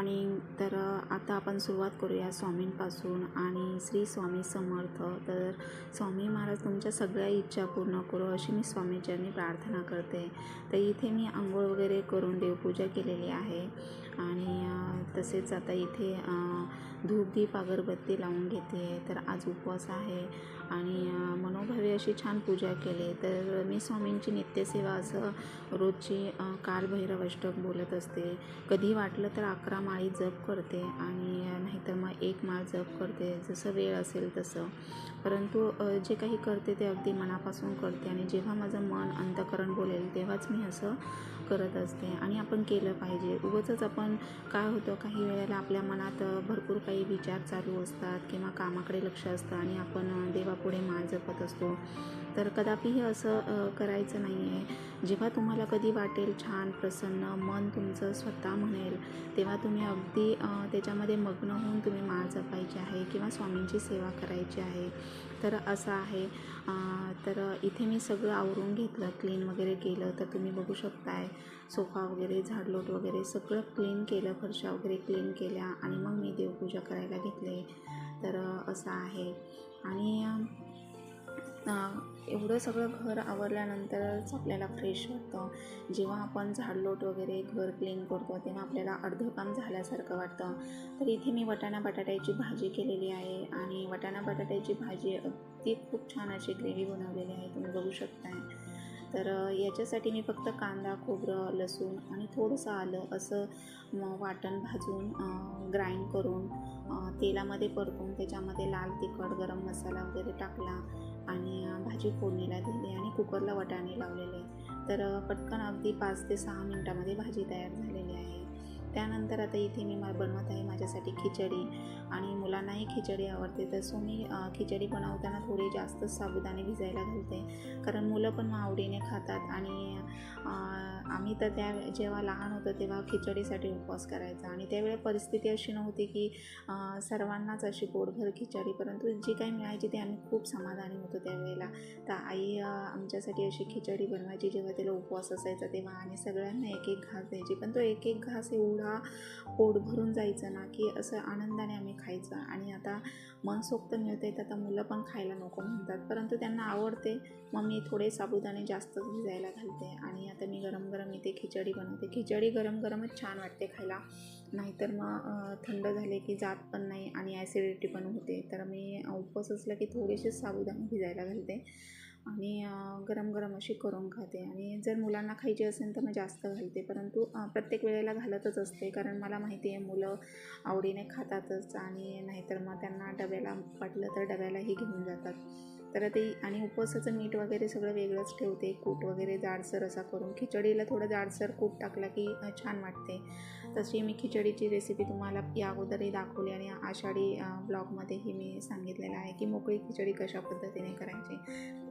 Morning तर आता आपण सुरुवात करूया स्वामींपासून आणि श्री स्वामी समर्थ. तर स्वामी महाराज तुमच्या सगळ्या इच्छा पूर्ण करू अशी मी स्वामीचरणी प्रार्थना करते. तर इथे मी आंघोळ वगैरे करून देवपूजा केलेली आहे. आणि तसेच आता इथे धूप दीप अगरबत्ती लावून घेते. तर आज उपवास आहे. आणि मनोभावे अशी छान पूजा केली. तर मी स्वामींची नित्यसेवा असं रोजची कालभैरव अष्टक बोलत असते. कधी वाटलं तर अकरा माळी जप करते आणि नाहीतर मग एक माळ जप करते. जसं वेळ असेल तसं. परंतु जे काही करते ते अगदी मनापासून करते. आणि जेव्हा माझं मन अंतकरण बोलेल तेव्हाच मी असं करत असते आणि आपण केलं पाहिजे. उगाचच आपण काय होतं काही वेळेला आपल्या मनात भरपूर काही विचार चालू असतात किंवा कामाकडे लक्ष असतं आणि आपण देवापुढे माळ जपत असतो. तर कदापिही असं करायचं नाही आहे जेव्हा तुम्हाला कधी वाटेल छान प्रसन्न मन तुमचं स्वतः म्हणेल तेव्हा तुम्ही अगदी त्याच्यामध्ये मग्न होऊन तुम्ही माळ जपायची आहे किंवा स्वामींची सेवा करायची आहे. तर असं आहे. तर इथे मी सगळं आवरून घेतलं क्लीन वगैरे केलं. तर तुम्ही बघू शकताय सोफा वगैरे झाडलोट वगैरे सगळं क्लीन केलं फरशा वगैरे क्लीन केल्या आणि मग मी देवपूजा करायला घेतले. तर असं आहे. आणि एवढं सगळं घर आवरल्यानंतरच आपल्याला फ्रेश वाटतं. जेव्हा आपण झाडलोट वगैरे घर क्लीन करतो तेव्हा आपल्याला अर्धं काम झाल्यासारखं वाटतं. तर इथे मी वटाणा बटाट्याची भाजी केलेली आहे आणि वटाणा बटाट्याची भाजी अगदी खूप छान अशी ग्रेव्ही बनवलेली आहे तुम्ही बघू शकताय. तर याच्यासाठी मी फक्त कांदा खोबरं लसूण आणि थोडंसं आलं असं वाटण भाजून ग्राइंड करून तेलामध्ये परतून त्याच्यामध्ये लाल तिखट गरम मसाला वगैरे टाकला. आणि भाजी फोडणीला दिली आणि कुकरला वटाणे लावलेले तर पटकन अगदी पाच ते सहा मिनटामध्ये भाजी तयार झालेली आहे. त्यानंतर आता इथे मी बनवत आहे माझ्यासाठी खिचडी आणि मुलांनाही खिचडी आवडते. तर सो मी खिचडी बनवताना थोडे जास्त साबुदाणे भिजायला घालते. कारण मुलं पण आवडीने खातात आणि आम्ही तर त्या जेव्हा लहान होतो तेव्हा खिचडीसाठी उपवास करायचा. आणि त्यावेळी परिस्थिती अशी नव्हती की सर्वांनाच अशी पोटभर खिचडी. परंतु जी काही मिळायची ते आम्ही खूप समाधानी होतो त्यावेळेला. तर आई आमच्यासाठी अशी खिचडी बनवायची जेव्हा तिला उपवास असायचा तेव्हा. आणि सगळ्यांना एक एक घास द्यायची. पण तो एक एक घास एवढा पोट भरून जायचं ना की असं आनंदाने आम्ही खायचं. आणि आता मनसोक्त मिळते तर आता मुलं पण खायला नको म्हणतात. परंतु त्यांना आवडते मग मी थोडे साबुदाणे जास्तच भिजायला घालते. आणि आता मी गरम गरम इथे खिचडी बनवते. खिचडी गरम गरमच छान वाटते खायला. नाहीतर मग थंड झाले की जात पण नाही आणि ॲसिडिटी पण होते. तर मी उपवास असला की थोडेसे साबुदाणे भिजायला घालते. आणि गरम गरम अशी करून खाते. आणि जर मुलांना खायची असेल तर मग जास्त घालते. परंतु प्रत्येक वेळेला घालतच असते. कारण मला माहिती आहे मुलं आवडीने खातातच आणि नाहीतर मग त्यांना डब्याला वाटलं तर डब्यालाही घेऊन जातात. तर ते आणि उपवासाचं मीठ वगैरे सगळं वेगळंच ठेवते. कूट वगैरे जाडसर असा करून. खिचडीला थोडं जाडसर कूट टाकला की छान वाटते. तशी मी खिचडीची रेसिपी तुम्हाला या अगोदरही दाखवली आणि आषाढी ब्लॉगमध्येही मी सांगितलेलं आहे की मोकळी खिचडी कशा पद्धतीने करायची.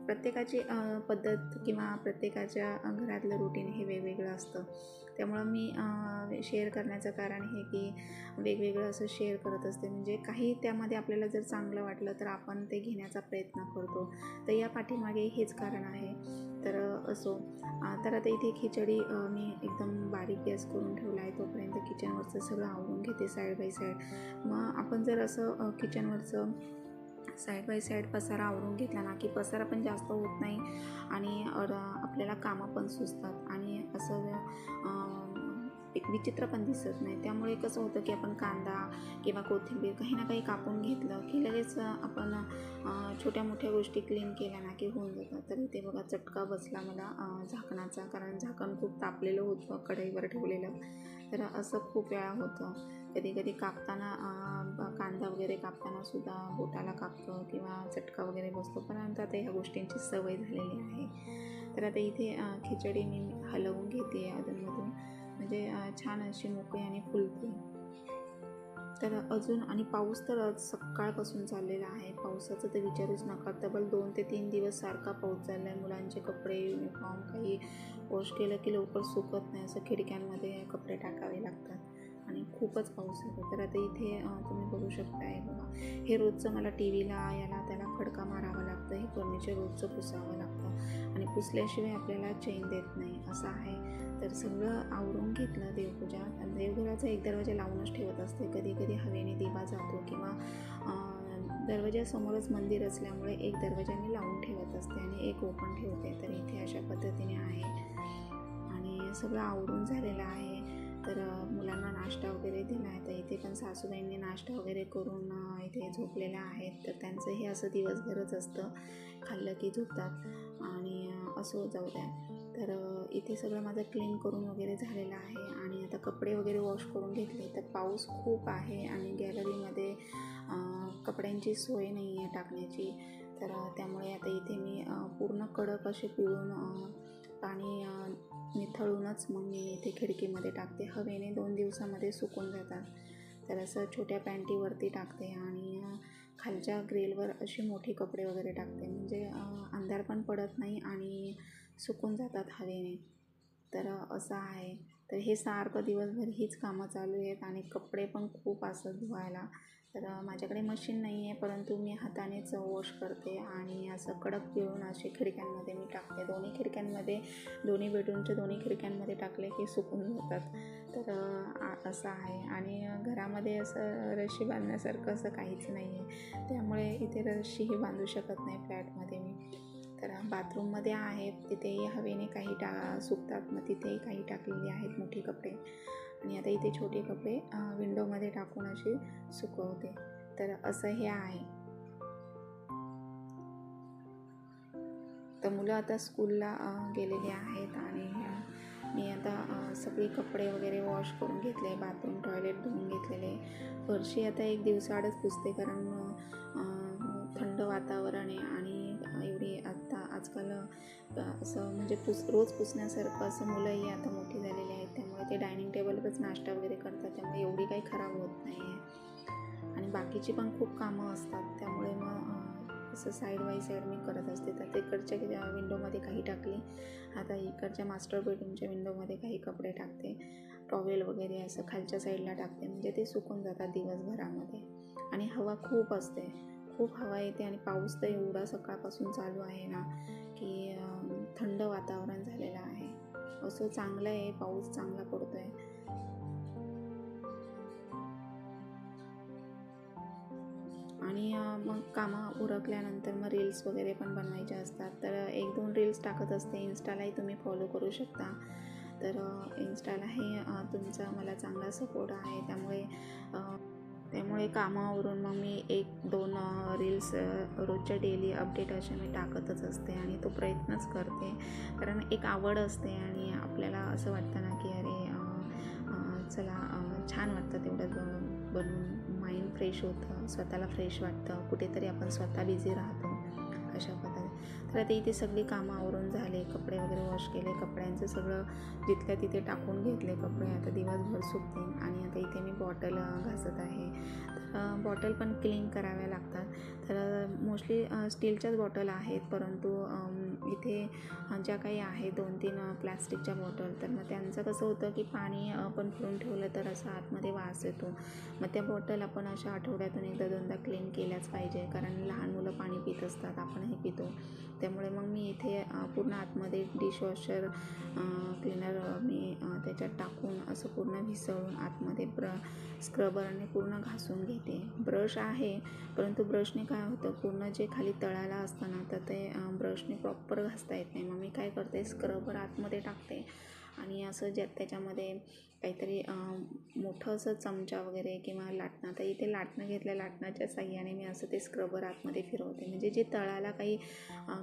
प्रत्येकाची पद्धत किंवा प्रत्येकाच्या घरातलं रुटीन हे वेगवेगळं असतं. त्यामुळं मी शेअर करण्याचं कारण हे की वेगवेगळं असं शेअर करत असते. म्हणजे काही त्यामध्ये आपल्याला जर चांगलं वाटलं तर आपण ते घेण्याचा प्रयत्न करतो. तर या पाठीमागे हेच कारण आहे. तर असो. तर आता इथे खिचडी मी एकदम बारीक गॅस करून ठेवला आहे तोपर्यंत किचनवरचं सगळं आवरून घेते साईड बाय साईड. मग आपण जर असं किचनवरचं साईड बाय साईड पसारा आवरून घेतला ना की पसारा पण जास्त होत नाही आणि आपल्याला कामं पण सुचतात. आणि असं एक विचित्र पण दिसत नाही. त्यामुळे कसं होतं की आपण कांदा किंवा कोथिंबीर काही ना काही कापून घेतलं की लगेच आपण छोट्या मोठ्या गोष्टी क्लीन केल्या ना की होऊन जातात. तर इथे बघा चटका बसला मला झाकणाचा. कारण झाकण खूप तापलेलं होतं कढईवर ठेवलेलं. तर असं खूप वेळा होतं. कधी कधी कापताना कांदा वगैरे कापताना सुद्धा बोटाला कापतो किंवा चटका वगैरे बसतो. परंतु आता ह्या गोष्टींची सवय झालेली आहे. तर आता इथे खिचडी मी हलवून घेते अधूनमधून. म्हणजे छान अशी मोकळी आणि फुलती तर अजून आणि पाऊस तर सकाळपासून चाललेला आहे. पावसाचं तर विचारूच नका. तब्बल दोन ते तीन दिवस सारखा पाऊस चालला आहे मुलांचे कपडे युनिफॉर्म काही वॉश केलं की लवकर सुकत नाही. असं खिडक्यांमध्ये कपडे टाकावे लागतात. आणि खूपच पाऊस होतो. तर आता इथे तुम्ही बघू शकताय बघा. हे रोजचं मला टी व्हीला याला त्याला खडका मारावा लागतं. हे फर्निचर रोजचं पुसावं लागतं. आणि पुसल्याशिवाय आपल्याला चैन देत नाही. असं आहे. तर सगळं आवरून घेतलं देवपूजा. आणि देवघराचा एक दरवाजा लावूनच ठेवत असते. कधी कधी हवेने दिवा जातो किंवा दरवाजासमोरच मंदिर असल्यामुळे एक दरवाजा मी लावून ठेवत असते आणि एक ओपन ठेवते. तर इथे अशा पद्धतीने आहे. आणि सगळं आवरून झालेलं आहे. तर मुलांना नाश्ता वगैरे दिला आहे. तर इथे पण सासूबाईंनी नाश्ता वगैरे करून इथे झोपलेल्या आहेत. तर त्यांचं हे असं दिवसभरच असतं. खाल्लं की झोपतात. आणि असं असो जाऊ द्या. तर इथे सगळं माझं क्लीन करून वगैरे झालेलं आहे. आणि आता कपडे वगैरे वॉश करून घेतले. तर पाऊस खूप आहे आणि गॅलरीमध्ये कपड्यांची सोय नाही आहे टाकण्याची. तर त्यामुळे आता इथे मी पूर्ण कडक असे पिळून पाणी निथळूनच मग मी इथे खिडकीमध्ये टाकते. हवेने दोन दिवसामध्ये सुकून जातात. तर असं छोट्या पॅन्टीवरती टाकते आणि खालच्या ग्रिलवर असे मोठे कपडे वगैरे टाकते. म्हणजे अंधार पण पडत नाही आणि सुकून जातात हवेने. तर असं आहे. तर हे सारखं दिवसभर हीच कामं चालू आहेत आणि कपडे पण खूप असं धुवायला तर माझ्याकडे मशीन नाही आहे परंतु मी हातानेच वॉश करते आणि असं कडक पिळून असे खिडक्यांमध्ये मी टाकते. दोन्ही खिडक्यांमध्ये दोन्ही बेडरूमच्या दोन्ही खिडक्यांमध्ये टाकले की सुकून जातात. तर असं आहे. आणि घरामध्ये असं रशी बांधण्यासारखं असं काहीच नाही आहे त्यामुळे इथे रशीही बांधू शकत नाही फ्लॅटमध्ये मी. तर बाथरूममध्ये आहेत. तिथेही हवेने काही टा सुकतात. मग तिथेही काही टाकलेली आहेत मोठी कपडे. आणि आता इथे छोटे कपडे विंडोमध्ये टाकून असे सुकवते. तर असं हे आहे. तर मुलं आता स्कूलला गेलेली आहेत आणि मी आता सगळी सगळे कपडे वगैरे वॉश करून घेतले बाथरूम टॉयलेट धुवून घेतलेले. फरशी आता एक दिवसाआडच पुसते कारण थंड वातावरण आहे आणि एवढी आत्ता आजकाल असं म्हणजे पुस रोज पुसण्यासारखं असं मुलंही आता मोठी झालेली आहेत. त्यामुळे ते डायनिंग टेबलवरच नाश्ता वगैरे करतात. त्यामुळे एवढी काही खराब होत नाही आहे. आणि बाकीची पण खूप कामं असतात. त्यामुळे मग असं साईड बाय साईड मी करत असते. तर तिकडच्या विंडोमध्ये काही टाकली. आता इकडच्या मास्टर बेडरूमच्या विंडोमध्ये काही कपडे टाकते. टॉवेल वगैरे असं खालच्या साईडला टाकते. म्हणजे ते सुकून जातात दिवसभरामध्ये. आणि हवा खूप असते. खूप हवा येते आणि पाऊस तर एवढा सकाळपासून चालू आहे ना की थंड वातावरण झालेलं आहे. असं चांगलं आहे पाऊस चांगला पडतो आहे आणि मग कामं उरकल्यानंतर मग रील्स वगैरे पण बनवायचे असतात. तर एक दोन रील्स टाकत असते. इन्स्टालाही तुम्ही फॉलो करू शकता. तर इन्स्टालाही तुमचा मला चांगला सपोर्ट आहे. त्यामुळे त्यामुळे कामावरून मग मी एक दोन रील्स रोजच्या डेली अपडेट असे मी टाकतच असते आणि तो प्रयत्नच करते. कारण एक आवड असते आणि आपल्याला असं वाटतं ना की अरे चला छान वाटतं तेवढं ब- बनवून माइंड फ्रेश होतं स्वतःला फ्रेश वाटतं. कुठेतरी आपण स्वतः बिझी राहतो. अशा पद्धती तर आता इथे सगळी कामं आवरून झाले. कपडे वगैरे वॉश केले. कपड्यांचं सगळं जिथल्या तिथे टाकून घेतले कपडे. आता दिवसभर सुकतील. आणि आता इथे मी बॉटल घासत आहे. बॉटल पण क्लीन कराव्या लागतात. तर मोस्टली स्टीलच्याच बॉटल आहेत. परंतु इथे ज्या काही आहेत दोन तीन प्लॅस्टिकच्या बॉटल तर मग त्यांचं कसं होतं की पाणी आपण भरून ठेवलं तर असं आतमध्ये वास येतो. मग त्या बॉटल आपण अशा आठवड्यातून एकदा दोनदा क्लीन केल्याच पाहिजे. कारण लहान मुलं पाणी पित असतात आपणही पितो. त्यामुळे मग मी इथे पूर्ण आतमध्ये डिशवॉशर क्लीनर मी त्याच्यात टाकून असं पूर्ण भिसळून आतमध्ये ब्र स्क्रबरने पूर्ण घासून घेते. ब्रश आहे परंतु ब्रशने काय होतं पूर्ण जे खाली तळाला असतं ना तर ते ब्रशने प्रॉपर घासता येत नाही. मग मी काय करते स्क्रबर आतमध्ये टाकते आणि असं ज्यात त्याच्यामध्ये काहीतरी मोठं असं चमचा वगैरे किंवा लाटणं तर इथे लाटणं घेतलं लाटणाच्या साह्याने मी असं ते स्क्रबर आतमध्ये फिरवते. म्हणजे जे तळाला काही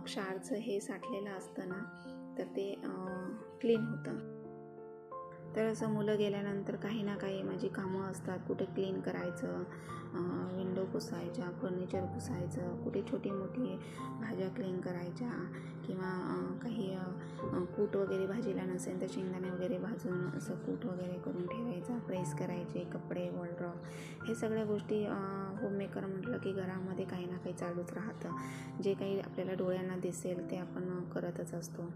क्षारचं हे साठलेलं असतं ना तर ते क्लीन होतं. तर असं मुलं गेल्यानंतर काही ना काही माझी कामं असतात. कुठे क्लीन करायचं विंडो पुसायच्या फर्निचर पुसायचं कुठे छोटी मोठी भाज्या क्लीन करायच्या. किंवा काही कूट वगैरे भाजीला नसेल तर शेंगदाणे वगैरे भाजून असं कूट वगैरे करून ठेवायचा. प्रेस करायचे कपडे वॉलड्रॉप हे सगळ्या गोष्टी होममेकर म्हटलं की घरामध्ये काही ना काही चालूच राहतं. जे काही आपल्याला डोळ्यांना दिसेल ते आपण करतच असतो.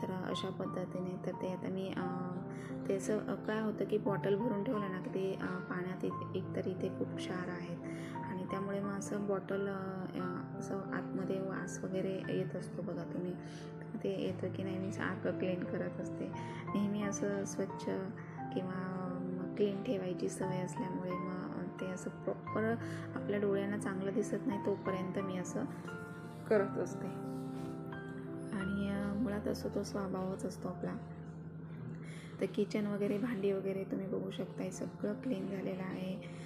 तर अशा पद्धतीने तर ते आता मी त्याचं ते असं काय होतं की बॉटल भरून ठेवलं ना की ते पाण्यात एक एकतर इथे खूप क्षार आहेत. त्यामुळे मग असं बॉटल असं आतमध्ये वास वगैरे येत असतो बघा तुम्ही. ते येतं की नाही मी सारखं क्लीन करत असते. नेहमी असं स्वच्छ किंवा क्लीन ठेवायची सवय असल्यामुळे मग ते असं प्रॉपर आपल्या डोळ्यांना चांगलं दिसत नाही तोपर्यंत मी असं करत असते. आणि मुळात असं तो स्वभावच असतो आपला. तर किचन वगैरे भांडी वगैरे तुम्ही बघू शकताय. सगळं क्लीन झालेलं आहे.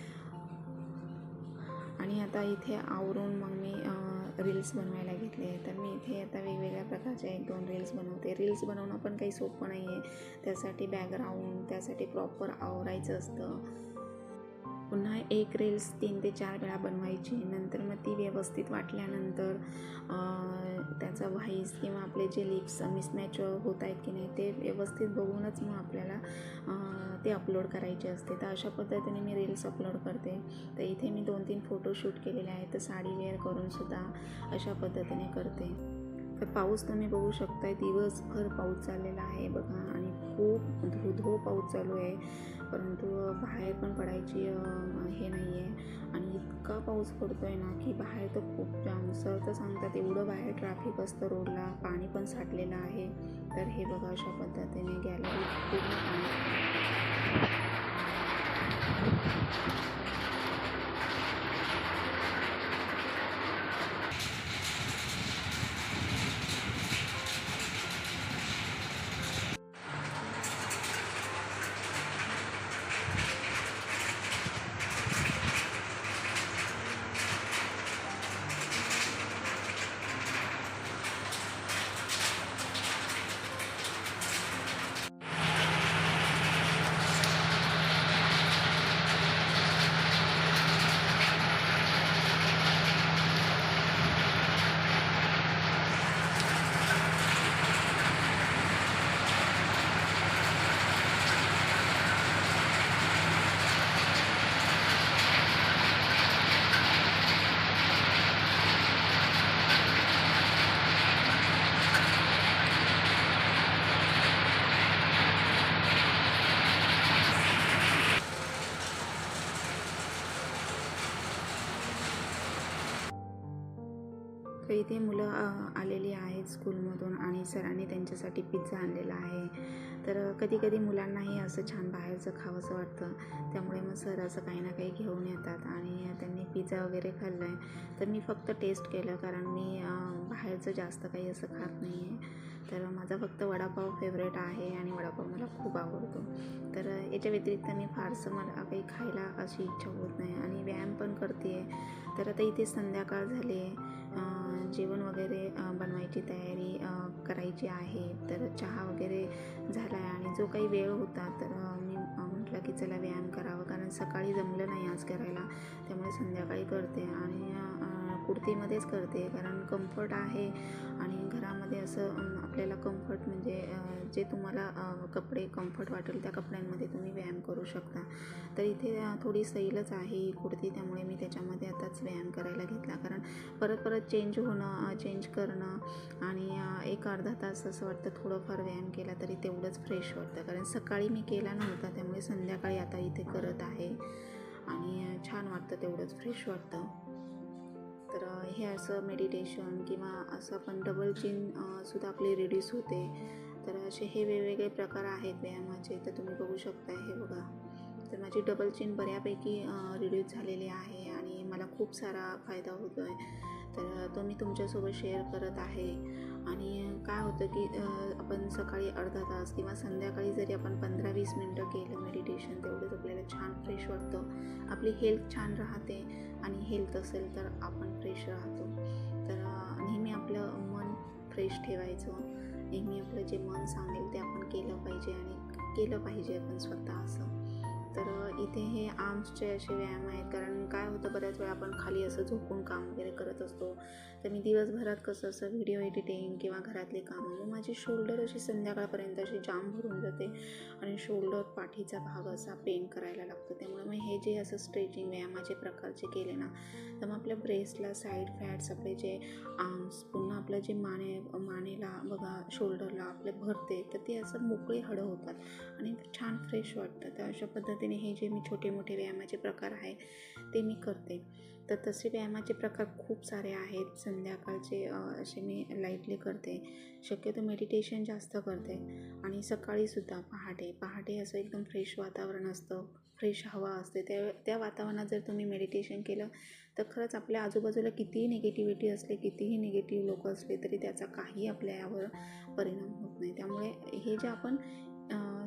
आणि आता इथे आवरून मग मी रील्स बनवायला घेतले तर मी इथे आता वेगवेगळ्या प्रकारचे एक दोन रील्स बनवते. रील्स बनवणं पण काही सोपं नाही आहे त्यासाठी बॅकग्राऊंड त्यासाठी प्रॉपर आवरायचं असतं. एक रील्स तीन ते चार वेळा बनवायची. नंतर मग ती व्यवस्थित वाटल्यानंतर त्याचा व्हाईस किंवा आपले जे लिप्स मिसमॅच होत आहेत की नाही ते व्यवस्थित बघूनच मग आपल्याला ते अपलोड करायचे असते. तर अशा पद्धतीने मी रील्स अपलोड करते. तर इथे मी दोन तीन फोटो शूट केलेले आहेत. तर साडी वेअर करूनसुद्धा अशा पद्धतीने करते. तर पाऊस तुम्ही बघू शकताय. दिवसभर पाऊस चाललेला आहे बघा. आणि खूप धो धो पाऊस चालू आहे. परंतु बाहेर पण पडायची हे नाही आहे आणि इतका पाऊस पडतो आहे ना की बाहेर तर खूप जाम. सर तर सांगतात एवढं बाहेर ट्रॅफिक असतं रोडला पाणी पण साठलेलं आहे. तर हे बघा अशा पद्धतीने गॅलरी पूर्ण पाणी तर इथे मुलं आलेली आहेत स्कूलमधून आणि सरांनी त्यांच्यासाठी पिझ्झा आणलेला आहे. तर कधी कधी मुलांनाही असं छान बाहेरचं खावंसं वाटतं. त्यामुळे मग सर असं काही ना काही घेऊन येतात आणि त्यांनी पिझ्झा वगैरे खाल्लं आहे तर मी फक्त टेस्ट केलं कारण मी बाहेरचं जास्त काही असं खात नाही आहे तर माझा फक्त वडापाव फेवरेट आहे आणि वडापाव मला खूप आवडतो. तर याच्या व्यतिरिक्त मी फारसं मला काही खायला अशी इच्छा होत नाही आणि व्यायाम पण करते आहे तर आता इथे संध्याकाळ झाली आहे जेवण वगैरे बनवायची तयारी करायची आहे. तर चहा वगैरे झाला आहे आणि जो काही वेळ होता तर मी म्हटलं की चला व्यायाम करावं. कारण सकाळी जमलं नाही आज करायला. त्यामुळे संध्याकाळी करते आणि कुर्तीमध्येच करते. कारण कम्फर्ट आहे आणि घरामध्ये असं आपल्याला कम्फर्ट म्हणजे जे तुम्हाला कपडे कम्फर्ट वाटेल त्या कपड्यांमध्ये तुम्ही व्यायाम करू शकता. तर इथे थोडी सैलच आहे ही कुर्ती त्यामुळे मी त्याच्यामध्ये आताच व्यायाम करायला घेतला. कारण परत परत चेंज होणं चेंज करणं आणि एक अर्धा तास असं वाटतं थोडंफार व्यायाम केला तरी तेवढंच फ्रेश वाटतं. कारण सकाळी मी केला नव्हता त्यामुळे संध्याकाळी आता इथे करत आहे आणि छान वाटतं तेवढंच फ्रेश वाटतं. तर हे असं मेडिटेशन किंवा असं आपण डबल चिन सुद्धा आपली रिड्यूस होते. तर असे हे वेगवेगळे प्रकार आहेत व्यायामाचे. तर तुम्ही बघू शकता हे बघा. तर माझी डबल चिन बऱ्यापैकी रिड्यूस झालेली आहे आणि मला खूप सारा फायदा होतो आहे तर तो मी तुमच्यासोबत शेअर करत आहे. आणि काय होतं की आपण सकाळी अर्धा तास किंवा संध्याकाळी जरी आपण पंधरा वीस मिनटं केलं मेडिटेशन तेवढंच आपल्याला छान फ्रेश वाटतं. आपली हेल्थ छान राहते आणि हेल्थ असेल तर आपण फ्रेश राहतो. तर नेहमी आपलं मन फ्रेश ठेवायचं. नेहमी आपलं जे मन सांगेल ते आपण केलं पाहिजे आणि केलं पाहिजे आपण स्वतः असं. तर इथे हे आर्म्सचे असे व्यायाम आहेत. कारण काय होतं बऱ्याच वेळा आपण खाली असं झोपून काम वगैरे करत असतो. तर मी दिवसभरात कसं असं व्हिडिओ एडिटिंग किंवा घरातली कामं मग म्हणजे माझी शोल्डर अशी संध्याकाळपर्यंत अशी जाम भरून जाते आणि शोल्डर पाठीचा भाग असा पेन करायला लागतो. त्यामुळे मग हे जे असं स्ट्रेचिंग व्यायामाचे प्रकारचे केले ना तर मग आपल्या ब्रेस्टला साईड फॅट्स आपले जे आर्म्स पुन्हा आपलं जे माने मानेला बघा शोल्डरला आपले भरते तर ते असं मोकळे हडं होतात आणि छान फ्रेश वाटतं. तर अशा पद्धतीने हे जे मी छोटे मोठे व्यायामाचे प्रकार आहे ते मी करते. तर तसे व्यायामाचे प्रकार खूप सारे आहेत. संध्याकाळचे असे मी लाईटली करते. शक्यतो मेडिटेशन जास्त करते. आणि सकाळीसुद्धा पहाटे. पहाटे असं एकदम फ्रेश वातावरण असतं. फ्रेश हवा असते. त्या त्या वातावरणात जर तुम्ही मेडिटेशन केलं तर खरंच आपल्या आजूबाजूला कितीही निगेटिव्हिटी असले कितीही निगेटिव्ह लोक असले तरी त्याचा काही आपल्या यावर परिणाम होत नाही. त्यामुळे हे जे आपण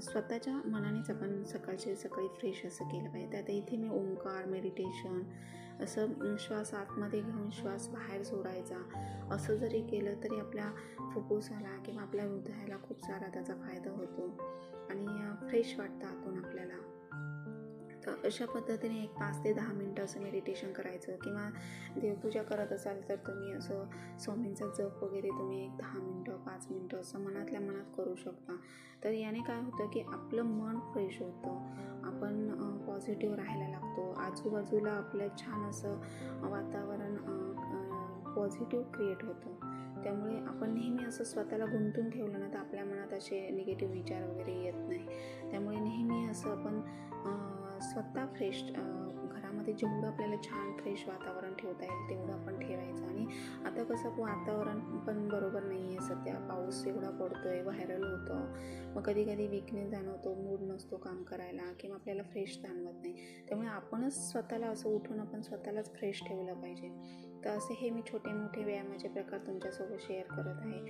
स्वतःच्या मनानेच आपण सकाळचे सकाळी फ्रेश असं केलं पाहिजे. आता इथे मी ओंकार मेडिटेशन असं श्वास आतमध्ये घेऊन श्वास बाहेर सोडायचा. असं जरी केलं तरी आपल्या फुफ्फुसाला किंवा आपल्या हृदयाला खूप सारा त्याचा फायदा होतो. आणि फ्रेश वाटतं आतून आपल्याला. तर अशा पद्धतीने एक पाच ते दहा मिनटं असं मेडिटेशन करायचं किंवा देवपूजा करत असाल तर तुम्ही असं स्वामींचा जप वगैरे तुम्ही एक दहा मिनटं पाच मिनटं असं मनातल्या मनात करू शकता. तर याने काय होतं की आपलं मन फ्रेश होतं. आपण पॉझिटिव्ह राहायला लागतो. आजूबाजूला आपलं छान असं वातावरण पॉझिटिव्ह क्रिएट होतं. त्यामुळे आपण नेहमी असं स्वतःला गुंतून ठेवलं ना तर आपल्या मनात असे निगेटिव्ह विचार वगैरे येत नाही. त्यामुळे नेहमी असं आपण स्वतः फ्रेश घरामध्ये जेवढं आपल्याला छान फ्रेश वातावरण ठेवता येईल तेवढं आपण ठेवायचं. आणि आता कसं वातावरण पण बरोबर नाही आहे सध्या. पाऊस एवढा पडतो आहे व्हायरल होतं. मग कधी कधी विकनेस जाणवतो मूड नसतो काम करायला किंवा आपल्याला फ्रेश जाणवत नाही. त्यामुळे आपणच स्वतःला असं उठून आपण स्वतःलाच फ्रेश ठेवलं पाहिजे. तर असे हे मी छोटे मोठे व्यायामाचे प्रकार तुमच्यासोबत शेअर करत आहे.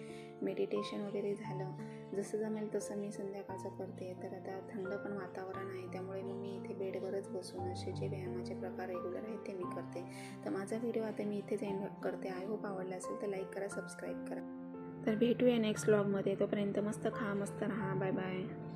मेडिटेशन वगैरे झालं. जसं जमेल तसं मी संध्याकाळचं करते. तर आता थंड पण वातावरण आहे. त्यामुळे मग मी इथे बेडवरच बसून असे जे व्यायामाचे प्रकार रेग्युलर आहेत ते मी करते. तर माझा व्हिडिओ आता मी इथेच एंड करते. आय होप आवडला असेल तर लाईक करा सबस्क्राईब करा. तर भेटूया नेक्स्ट व्लॉगमध्ये तोपर्यंत मस्त खा मस्त राहा. Bye bye